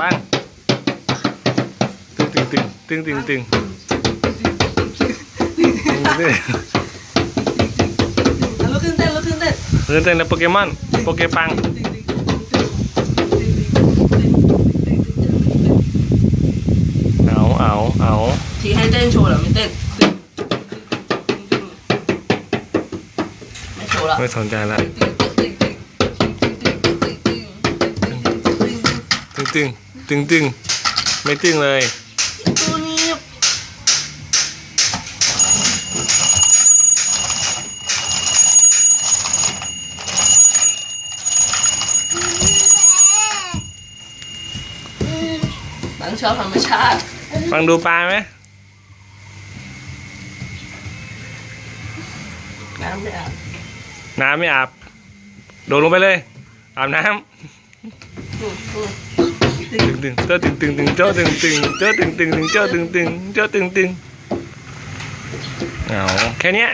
ปังตึงตึงตึงตึงตึงตึงตึงลุกขึ้นเต้นลุกขึ้นเต้นเต้นเต้นแล้วโปเกมอนโปเกปังเอาเอาเอาทีให้เต้นโชว์เหรอไม่เต้นไม่โชว์ละไม่สนใจละตึงตึง ตึงตึงไม่ตึงเลยตัวนี้บางชอบธรรมชาติฟังดูปลาไหมน้ำไม่อาบน้ำไม่อาบโดดลงไปเลย อาบน้อืมอืมำ ตึงตึงเจ้าตึงตึงตึงเจ้าตึงตึงเจ้าตึงตึงตึงเจ้าตึงตึงเจ้าตึงตึงเอาแค่เนี้ย